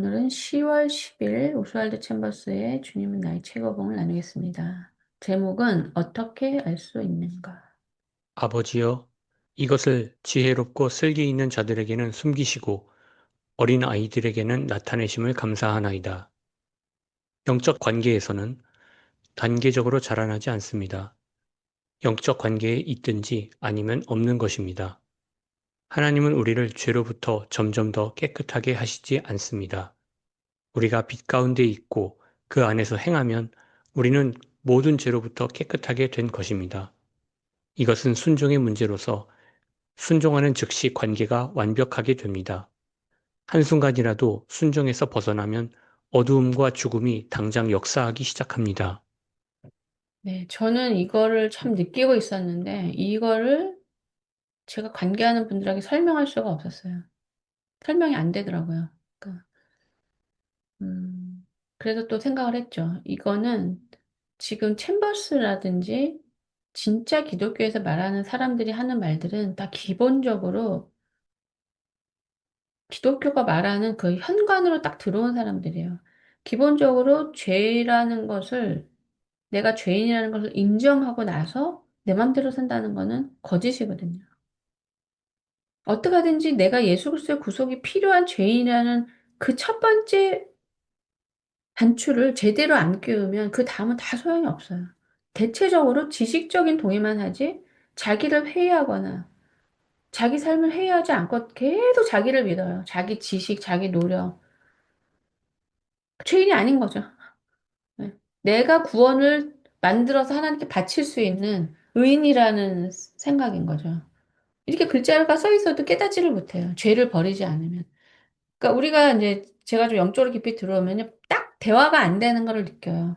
오늘은 10월 10일 오스왈드 챔버스의 주님은 나의 최고봉을 나누겠습니다. 제목은 어떻게 알 수 있는가? 아버지여, 이것을 지혜롭고 슬기 있는 자들에게는 숨기시고 어린 아이들에게는 나타내심을 감사하나이다. 영적 관계에서는 단계적으로 자라나지 않습니다. 영적 관계에 있든지 아니면 없는 것입니다. 하나님은 우리를 죄로부터 점점 더 깨끗하게 하시지 않습니다. 우리가 빛 가운데 있고 그 안에서 행하면 우리는 모든 죄로부터 깨끗하게 된 것입니다. 이것은 순종의 문제로서 순종하는 즉시 관계가 완벽하게 됩니다. 한순간이라도 순종에서 벗어나면 어두움과 죽음이 당장 역사하기 시작합니다. 네, 저는 이거를 참 느끼고 있었는데 이거를 제가 관계하는 분들에게 설명할 수가 없었어요. 설명이 안 되더라고요. 음, 그래서 또 생각을 했죠. 이거는 지금 챔버스라든지 진짜 기독교에서 말하는 사람들이 하는 말들은 다 기본적으로 기독교가 말하는 그 현관으로 딱 들어온 사람들이에요. 기본적으로 죄라는 것을 내가 죄인이라는 것을 인정하고 나서 내 맘대로 산다는 거는 거짓이거든요. 어떻게 하든지 내가 예수 그리스도의 구속이 필요한 죄인이라는 그 첫 번째 단추를 제대로 안 끼우면 그 다음은 다 소용이 없어요. 대체적으로 지식적인 동의만 하지 자기를 회의하거나 자기 삶을 회의하지 않고 계속 자기를 믿어요. 자기 지식, 자기 노력. 죄인이 아닌 거죠. 네. 내가 구원을 만들어서 하나님께 바칠 수 있는 의인이라는 생각인 거죠. 이렇게 글자가 써 있어도 깨닫지를 못해요. 죄를 버리지 않으면. 그러니까 우리가 이제 제가 좀 영적으로 깊이 들어오면요. 딱 대화가 안 되는 걸 느껴요.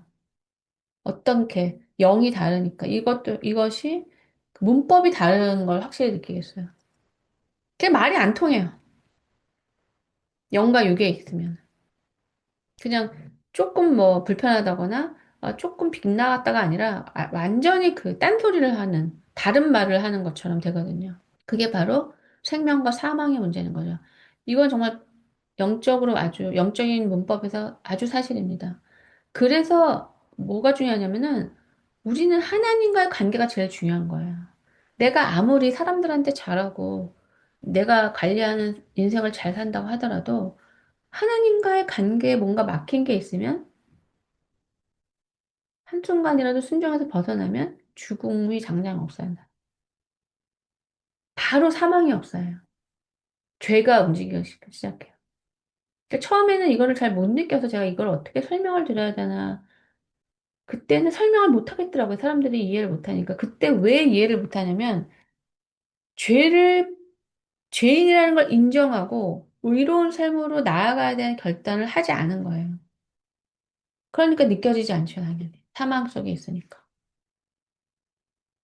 어떤 게 영이 다르니까. 이것도, 이것이 문법이 다른 걸 확실히 느끼겠어요. 그게 말이 안 통해요. 영과 육에 있으면. 그냥 조금 뭐 불편하다거나 어, 조금 빗나갔다가 아니라 아, 완전히 그 딴소리를 하는 다른 말을 하는 것처럼 되거든요. 그게 바로 생명과 사망의 문제는 거죠. 이건 정말 영적으로 아주 영적인 문법에서 아주 사실입니다. 그래서 뭐가 중요하냐면은 우리는 하나님과의 관계가 제일 중요한 거예요. 내가 아무리 사람들한테 잘하고 내가 관리하는 인생을 잘 산다고 하더라도 하나님과의 관계에 뭔가 막힌 게 있으면 한순간이라도 순종에서 벗어나면 죽음이 장장 없어요. 바로 사망이 없어요. 죄가 움직이기 시작해요. 그러니까 처음에는 이거를 잘 못 느껴서 제가 이걸 어떻게 설명을 드려야 되나. 그때는 설명을 못 하겠더라고요. 사람들이 이해를 못 하니까. 그때 왜 이해를 못 하냐면, 죄를, 죄인이라는 걸 인정하고, 의로운 삶으로 나아가야 되는 결단을 하지 않은 거예요. 그러니까 느껴지지 않죠, 당연히. 사망 속에 있으니까.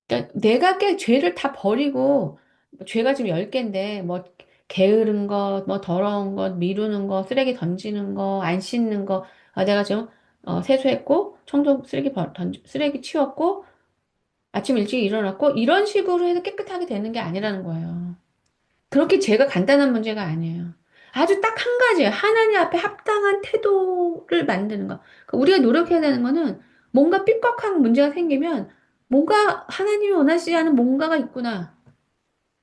그러니까 내가 꽤 죄를 다 버리고, 뭐 죄가 지금 10개인데, 뭐, 게으른 것, 뭐, 더러운 것, 미루는 것, 쓰레기 던지는 거, 안 씻는 거, 아, 내가 지금, 어, 세수했고, 청소, 쓰레기, 벌- 던, 쓰레기 치웠고, 아침 일찍 일어났고, 이런 식으로 해서 깨끗하게 되는 게 아니라는 거예요. 그렇게 죄가 간단한 문제가 아니에요. 아주 딱 한 가지예요. 하나님 앞에 합당한 태도를 만드는 거. 그러니까 우리가 노력해야 되는 거는 뭔가 삐걱한 문제가 생기면 뭔가 하나님이 원하시지 않은 뭔가가 있구나.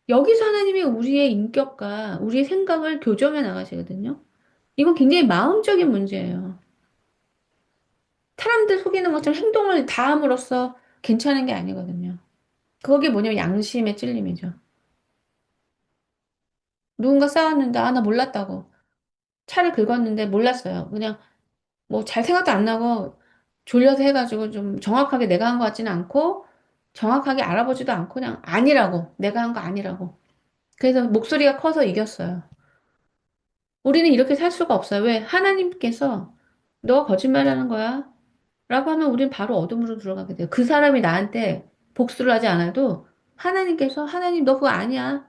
여기서 하나님이 우리의 인격과 우리의 생각을 교정해 나가시거든요. 이건 굉장히 마음적인 문제예요. 사람들 속이는 것처럼 행동을 다 함으로써 괜찮은 게 아니거든요. 그게 뭐냐면 양심의 찔림이죠. 누군가 싸웠는데, 아, 나 몰랐다고. 차를 긁었는데 몰랐어요. 그냥 뭐 잘 생각도 안 나고 졸려서 해가지고 좀 정확하게 내가 한 것 같지는 않고 정확하게 알아보지도 않고 그냥 아니라고. 내가 한 거 아니라고. 그래서 목소리가 커서 이겼어요. 우리는 이렇게 살 수가 없어요. 왜? 하나님께서 너 거짓말하는 거야? 라고 하면 우리는 바로 어둠으로 들어가게 돼요. 그 사람이 나한테 복수를 하지 않아도 하나님께서 하나님 너 그거 아니야.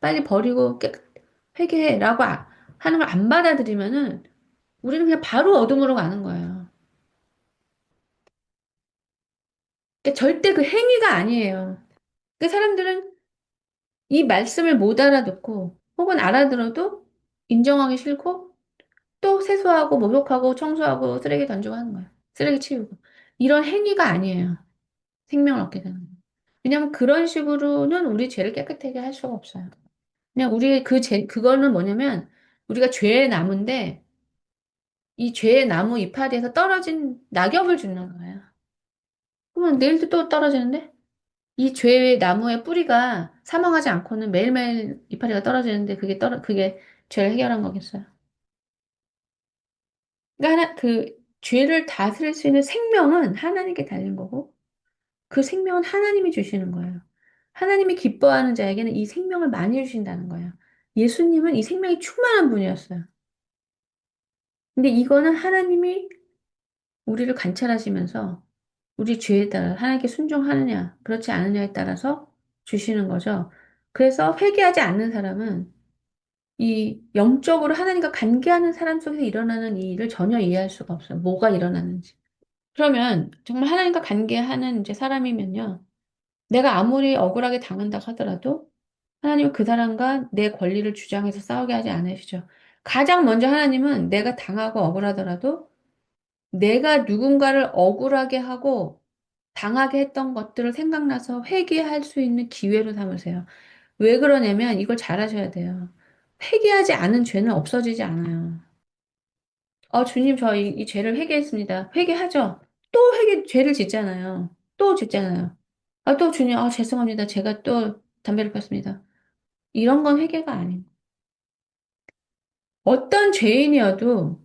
빨리 버리고 회개해. 라고 아- 하는 걸 안 받아들이면은 우리는 그냥 바로 어둠으로 가는 거예요. 그러니까 절대 그 행위가 아니에요. 그 사람들은 이 말씀을 못 알아듣고 혹은 알아들어도 인정하기 싫고 또 세수하고 목욕하고 청소하고 쓰레기 던지고 하는 거예요. 쓰레기 치우고. 이런 행위가 아니에요. 생명을 얻게 되는 거예요. 왜냐하면 그런 식으로는 우리 죄를 깨끗하게 할 수가 없어요. 그냥 우리 그 죄, 그거는 뭐냐면 우리가 죄의 나무인데 이 죄의 나무 이파리에서 떨어진 낙엽을 주는 거예요. 그러면 내일도 또 떨어지는데 이 죄의 나무의 뿌리가 사망하지 않고는 매일매일 이파리가 떨어지는데 그게 떨어 그게 죄를 해결한 거겠어요. 그러니까 하나 그 죄를 다스릴 수 있는 생명은 하나님께 달린 거고 그 생명은 하나님이 주시는 거예요. 하나님이 기뻐하는 자에게는 이 생명을 많이 주신다는 거예요. 예수님은 이 생명이 충만한 분이었어요. 근데 이거는 하나님이 우리를 관찰하시면서 우리 죄에 따라 하나님께 순종하느냐, 그렇지 않느냐에 따라서 주시는 거죠. 그래서 회개하지 않는 사람은 이 영적으로 하나님과 관계하는 사람 속에서 일어나는 이 일을 전혀 이해할 수가 없어요. 뭐가 일어나는지. 그러면 정말 하나님과 관계하는 이제 사람이면요. 내가 아무리 억울하게 당한다 하더라도 하나님은 그 사람과 내 권리를 주장해서 싸우게 하지 않으시죠. 가장 먼저 하나님은 내가 당하고 억울하더라도 내가 누군가를 억울하게 하고 당하게 했던 것들을 생각나서 회개할 수 있는 기회로 삼으세요. 왜 그러냐면 이걸 잘 하셔야 돼요. 회개하지 않은 죄는 없어지지 않아요. 어, 주님, 저 이, 이 죄를 회개했습니다. 회개하죠? 또 회개, 죄를 짓잖아요. 또 짓잖아요. 아, 또 주님, 아, 죄송합니다. 제가 또 담배를 폈습니다. 이런 건 회개가 아닌. 어떤 죄인이어도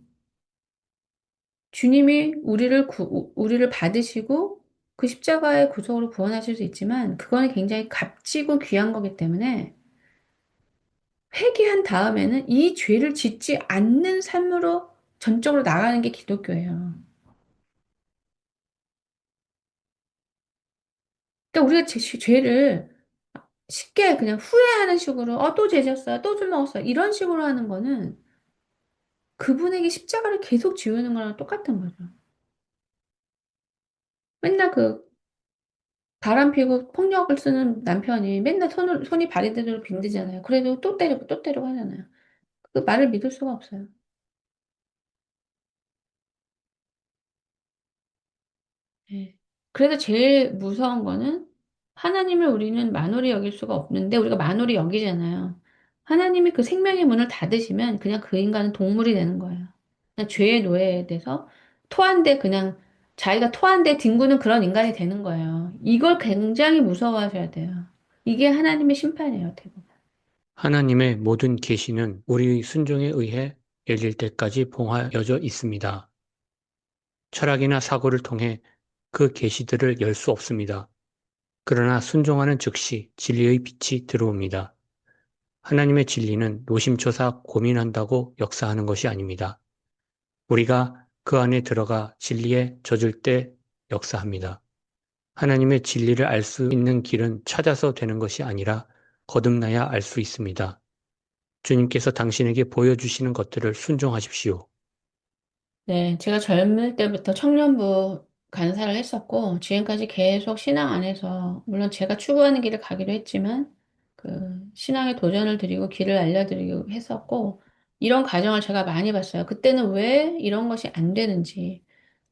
주님이 우리를 구, 우리를 받으시고 그 십자가의 구속으로 구원하실 수 있지만 그거는 굉장히 값지고 귀한 거기 때문에 회개한 다음에는 이 죄를 짓지 않는 삶으로 전적으로 나가는 게 기독교예요. 그러니까 우리가 죄, 죄를 쉽게 그냥 후회하는 식으로 어, 또 죄 졌어요. 또 술 먹었어요. 이런 식으로 하는 거는 그분에게 십자가를 계속 지우는 거랑 똑같은 거죠. 맨날 그 바람 피고 폭력을 쓰는 남편이 맨날 손을, 손이 발이 되도록 빈대잖아요. 그래도 또 때리고 또 때리고 하잖아요. 그 말을 믿을 수가 없어요. 예. 그래서 제일 무서운 거는 하나님을 우리는 만홀히 여길 수가 없는데 우리가 만홀히 여기잖아요. 하나님이 그 생명의 문을 닫으시면 그냥 그 인간은 동물이 되는 거예요. 그냥 죄의 노예에 대해서 토한데 그냥 자기가 토한데 뒹구는 그런 인간이 되는 거예요. 이걸 굉장히 무서워하셔야 돼요. 이게 하나님의 심판이에요, 대부분. 하나님의 모든 계시는 우리 순종에 의해 열릴 때까지 봉하여져 있습니다. 철학이나 사고를 통해 그 계시들을 열 수 없습니다. 그러나 순종하는 즉시 진리의 빛이 들어옵니다. 하나님의 진리는 노심초사 고민한다고 역사하는 것이 아닙니다. 우리가 그 안에 들어가 진리에 젖을 때 역사합니다. 하나님의 진리를 알 수 있는 길은 찾아서 되는 것이 아니라 거듭나야 알 수 있습니다. 주님께서 당신에게 보여주시는 것들을 순종하십시오. 네, 제가 젊을 때부터 청년부 간사를 했었고, 지금까지 계속 신앙 안에서, 물론 제가 추구하는 길을 가기로 했지만, 그, 신앙에 도전을 드리고 길을 알려드리고 했었고, 이런 과정을 제가 많이 봤어요. 그때는 왜 이런 것이 안 되는지,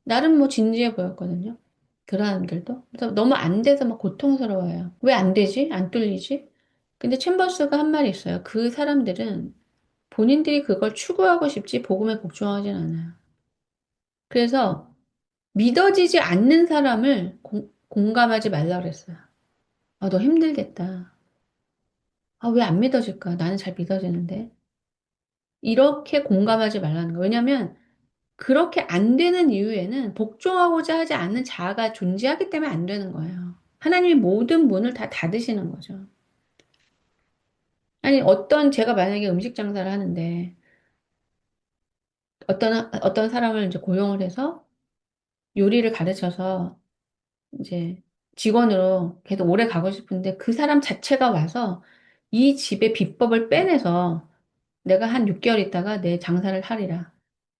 나름 뭐 진지해 보였거든요. 그런 사람들도. 그래서 너무 안 돼서 막 고통스러워요. 왜 안 되지? 안 뚫리지? 근데 챔버스가 한 말이 있어요. 그 사람들은 본인들이 그걸 추구하고 싶지 복음에 복종하진 않아요. 그래서 믿어지지 않는 사람을 공, 공감하지 말라 그랬어요. 아, 너 힘들겠다. 아, 왜 안 믿어질까? 나는 잘 믿어지는데. 이렇게 공감하지 말라는 거예요. 왜냐면 그렇게 안 되는 이유에는 복종하고자 하지 않는 자아가 존재하기 때문에 안 되는 거예요. 하나님이 모든 문을 다 닫으시는 거죠. 아니, 어떤, 제가 만약에 음식 장사를 하는데, 어떤, 어떤 사람을 이제 고용을 해서 요리를 가르쳐서 이제 직원으로 계속 오래 가고 싶은데 그 사람 자체가 와서 이 집의 비법을 빼내서 내가 한 6개월 있다가 내 장사를 하리라.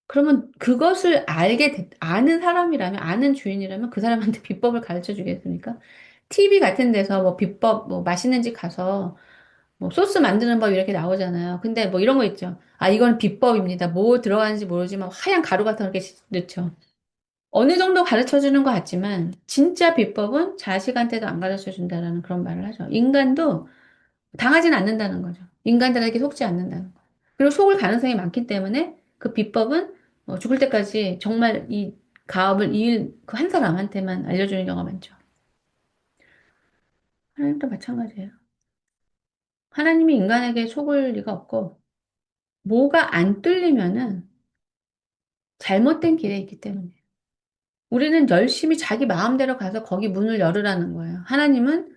그러면 그것을 알게, 됐- 아는 사람이라면, 아는 주인이라면 그 사람한테 비법을 가르쳐 주겠습니까? TV 같은 데서 뭐 비법, 뭐 맛있는 집 가서 뭐 소스 만드는 법 이렇게 나오잖아요. 근데 뭐 이런 거 있죠. 아, 이건 비법입니다. 뭐 들어가는지 모르지만 하얀 가루 같은 거 이렇게 넣죠. 어느 정도 가르쳐 주는 것 같지만 진짜 비법은 자식한테도 안 가르쳐 준다라는 그런 말을 하죠. 인간도 당하진 않는다는 거죠. 인간들에게 속지 않는다는 거. 그리고 속을 가능성이 많기 때문에 그 비법은 어, 죽을 때까지 정말 이 가업을 이을 그한 사람한테만 알려주는 경우가 많죠. 하나님도 마찬가지예요. 하나님이 인간에게 속을 리가 없고 뭐가 안 뚫리면은 잘못된 길에 있기 때문에 우리는 열심히 자기 마음대로 가서 거기 문을 열으라는 거예요. 하나님은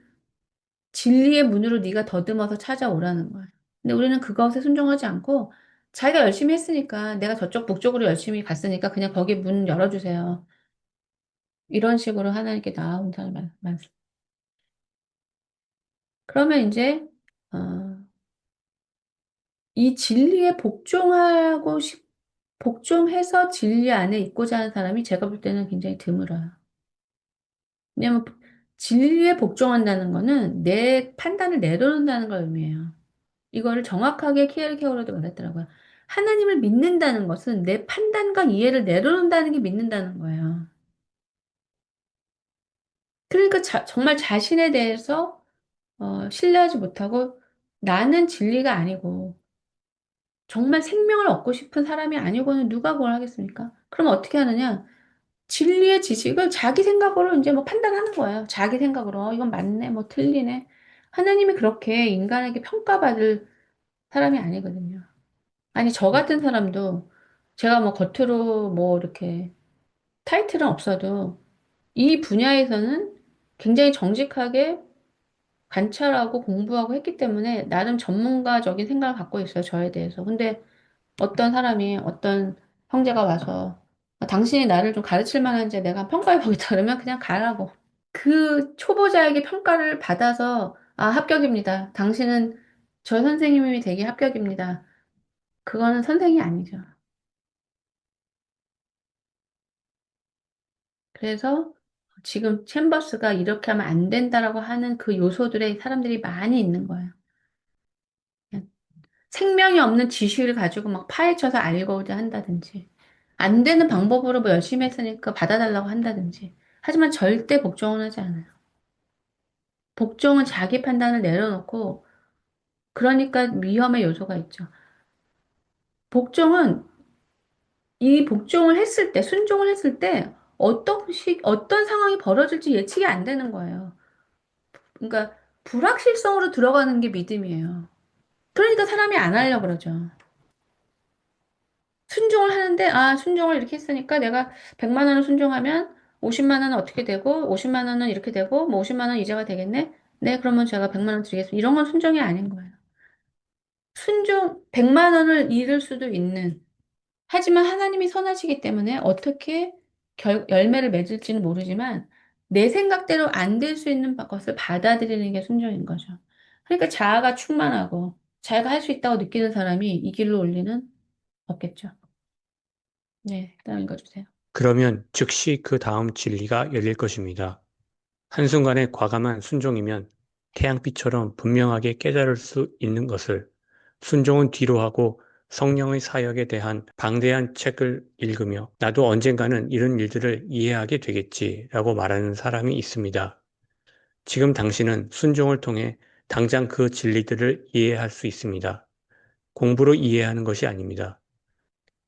진리의 문으로 네가 더듬어서 찾아오라는 거예요. 근데 우리는 그것에 순종하지 않고 자기가 열심히 했으니까 내가 저쪽 북쪽으로 열심히 갔으니까 그냥 거기 문 열어주세요. 이런 식으로 하나님께 나아온 사람이 많- 많습니다. 그러면 이제 어, 이 진리에 복종하고 싶, 복종해서 진리 안에 있고자 하는 사람이 제가 볼 때는 굉장히 드물어요. 왜냐면 진리에 복종한다는 거는 내 판단을 내려놓는다는 걸 의미해요. 이거를 정확하게 키엘케오로도 말했더라고요. 하나님을 믿는다는 것은 내 판단과 이해를 내려놓는다는 게 믿는다는 거예요. 그러니까 자- 정말 자신에 대해서 어, 신뢰하지 못하고 나는 진리가 아니고 정말 생명을 얻고 싶은 사람이 아니고는 누가 뭘 하겠습니까? 그럼 어떻게 하느냐? 진리의 지식을 자기 생각으로 이제 뭐 판단하는 거예요. 자기 생각으로 어, 이건 맞네, 뭐 틀리네. 하나님이 그렇게 인간에게 평가받을 사람이 아니거든요. 아니, 저 같은 사람도 제가 뭐 겉으로 뭐 이렇게 타이틀은 없어도 이 분야에서는 굉장히 정직하게 관찰하고 공부하고 했기 때문에 나름 전문가적인 생각을 갖고 있어요, 저에 대해서. 근데 어떤 사람이, 어떤 형제가 와서 아, 당신이 나를 좀 가르칠 만한지 내가 평가해 보겠다 그러면 그냥 가라고. 그 초보자에게 평가를 받아서 아, 합격입니다. 당신은 저 선생님이 되게 합격입니다. 그거는 선생이 아니죠. 그래서 지금 챔버스가 이렇게 하면 안 된다라고 하는 그 요소들에 사람들이 많이 있는 거예요. 생명이 없는 지식을 가지고 막 파헤쳐서 알고자 한다든지, 안 되는 방법으로 뭐 열심히 했으니까 받아달라고 한다든지. 하지만 절대 복종은 하지 않아요. 복종은 자기 판단을 내려놓고, 그러니까 위험의 요소가 있죠. 복종은 이 복종을 했을 때, 순종을 했을 때, 어떤 식, 어떤 상황이 벌어질지 예측이 안 되는 거예요. 그러니까 불확실성으로 들어가는 게 믿음이에요. 그러니까 사람이 안 하려고 그러죠. 순종을 하는데, 아, 순종을 이렇게 했으니까 내가 100만 원을 순종하면 50만 원은 어떻게 되고, 50만 원은 이렇게 되고, 뭐 50만 원 이자가 되겠네? 네, 그러면 제가 100만 원 드리겠습니다. 이런 건 순종이 아닌 거예요. 순종, 100만 원을 잃을 수도 있는. 하지만 하나님이 선하시기 때문에 어떻게 결, 열매를 맺을지는 모르지만 내 생각대로 안 될 수 있는 것을 받아들이는 게 순종인 거죠. 그러니까 자아가 충만하고 자기가 할 수 있다고 느끼는 사람이 이 길로 올 리는 없겠죠. 네, 그다음 읽어주세요. 그러면 즉시 그 다음 진리가 열릴 것입니다. 한순간의 과감한 순종이면 태양빛처럼 분명하게 깨달을 수 있는 것을 순종은 뒤로 하고 성령의 사역에 대한 방대한 책을 읽으며 나도 언젠가는 이런 일들을 이해하게 되겠지라고 말하는 사람이 있습니다. 지금 당신은 순종을 통해 당장 그 진리들을 이해할 수 있습니다. 공부로 이해하는 것이 아닙니다.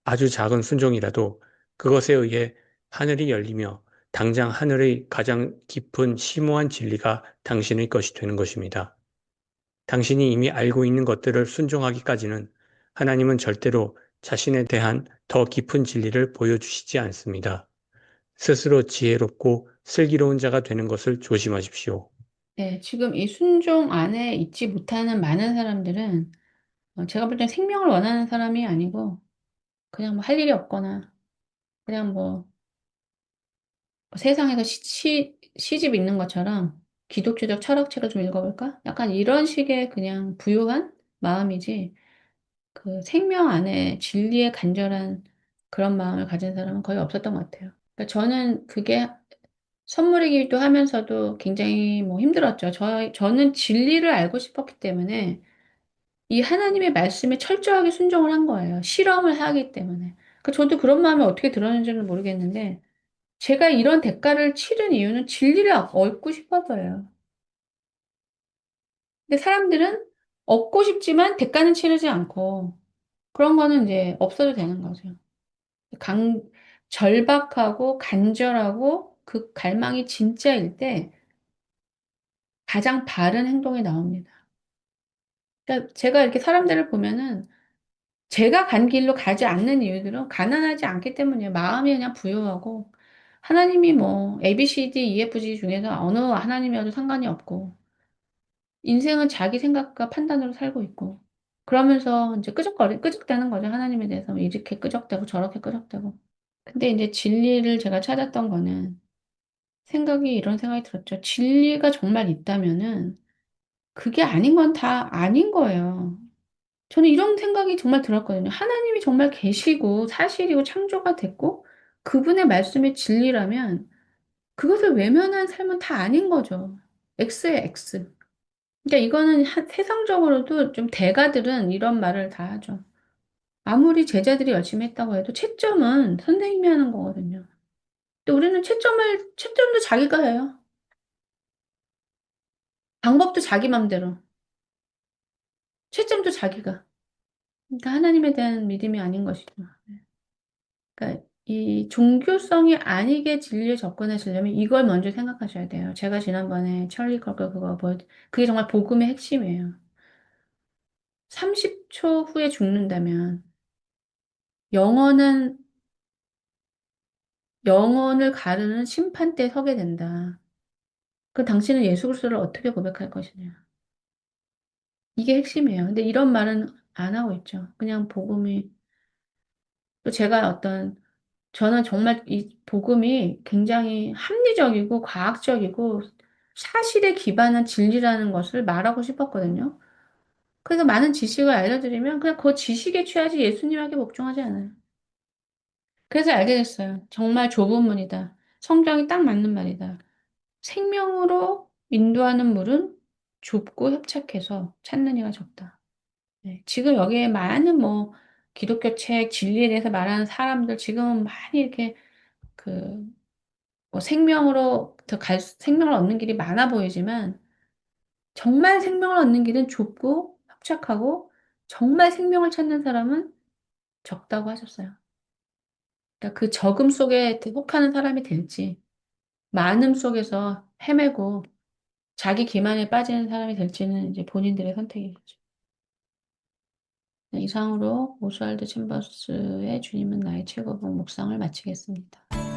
아주 작은 순종이라도 그것에 의해 하늘이 열리며 당장 하늘의 가장 깊은 심오한 진리가 당신의 것이 되는 것입니다. 당신이 이미 알고 있는 것들을 순종하기까지는 하나님은 절대로 자신에 대한 더 깊은 진리를 보여주시지 않습니다. 스스로 지혜롭고 슬기로운 자가 되는 것을 조심하십시오. 네, 지금 이 순종 안에 있지 못하는 많은 사람들은 어, 제가 볼 땐 생명을 원하는 사람이 아니고 그냥 뭐 할 일이 없거나 그냥 뭐 세상에서 시, 시, 시집 읽는 것처럼 기독교적 철학책을 좀 읽어볼까? 약간 이런 식의 그냥 부유한 마음이지 그 생명 안에 진리에 간절한 그런 마음을 가진 사람은 거의 없었던 것 같아요. 그러니까 저는 그게 선물이기도 하면서도 굉장히 뭐 힘들었죠. 저, 저는 진리를 알고 싶었기 때문에 이 하나님의 말씀에 철저하게 순종을 한 거예요. 실험을 하기 때문에. 그 저도 그런 마음이 어떻게 들었는지는 모르겠는데, 제가 이런 대가를 치른 이유는 진리를 얻고 싶어서예요. 근데 사람들은 얻고 싶지만 대가는 치르지 않고, 그런 거는 이제 없어도 되는 거죠. 강, 절박하고 간절하고 그 갈망이 진짜일 때 가장 바른 행동이 나옵니다. 그러니까 제가 이렇게 사람들을 보면은 제가 간 길로 가지 않는 이유들은 가난하지 않기 때문이에요. 마음이 그냥 부유하고 하나님이 뭐 A, B, C, D, E, F, G 중에서 어느 하나님이어도 상관이 없고 인생은 자기 생각과 판단으로 살고 있고 그러면서 이제 끄적거리, 끄적대는 거죠. 하나님에 대해서 뭐 이렇게 끄적대고 저렇게 끄적대고. 근데 이제 진리를 제가 찾았던 거는 생각이 이런 생각이 들었죠. 진리가 정말 있다면은 그게 아닌 건 다 아닌 거예요. 저는 이런 생각이 정말 들었거든요. 하나님이 정말 계시고 사실이고 창조가 됐고 그분의 말씀이 진리라면 그것을 외면한 삶은 다 아닌 거죠. X예요, X. 그러니까 이거는 하- 세상적으로도 좀 대가들은 이런 말을 다 하죠. 아무리 제자들이 열심히 했다고 해도 채점은 선생님이 하는 거거든요. 근데 우리는 채점을, 채점도 자기가 해요. 방법도 자기 맘대로. 채점도 자기가. 그러니까 하나님에 대한 믿음이 아닌 것이죠. 그러니까 이 종교성이 아니게 진리에 접근하시려면 이걸 먼저 생각하셔야 돼요. 제가 지난번에 찰리 걸거 그거 보 그게 정말 복음의 핵심이에요. 30초 후에 죽는다면 영원한 영혼을 가르는 심판대에 서게 된다. 그 당신은 예수 그리스도를 어떻게 고백할 것이냐. 이게 핵심이에요. 근데 이런 말은 안 하고 있죠. 그냥 복음이 또 제가 어떤 저는 정말 이 복음이 굉장히 합리적이고 과학적이고 사실에 기반한 진리라는 것을 말하고 싶었거든요. 그래서 많은 지식을 알려드리면 그냥 그 지식에 취하지 예수님에게 복종하지 않아요. 그래서 알게 됐어요. 정말 좁은 문이다. 성경이 딱 맞는 말이다. 생명으로 인도하는 물은 좁고 협착해서 찾는 이가 적다. 네, 지금 여기에 많은 뭐 기독교 책, 진리에 대해서 말하는 사람들 지금 많이 이렇게 그 뭐 생명으로 더 갈, 생명을 얻는 길이 많아 보이지만 정말 생명을 얻는 길은 좁고 협착하고 정말 생명을 찾는 사람은 적다고 하셨어요. 그러니까 그 적음 속에 혹하는 사람이 될지 많음 속에서 헤매고 자기 기만에 빠지는 사람이 될지는 이제 본인들의 선택이겠죠. 네, 이상으로 오스왈드 챔버스의 주님은 나의 최고봉 묵상을 마치겠습니다.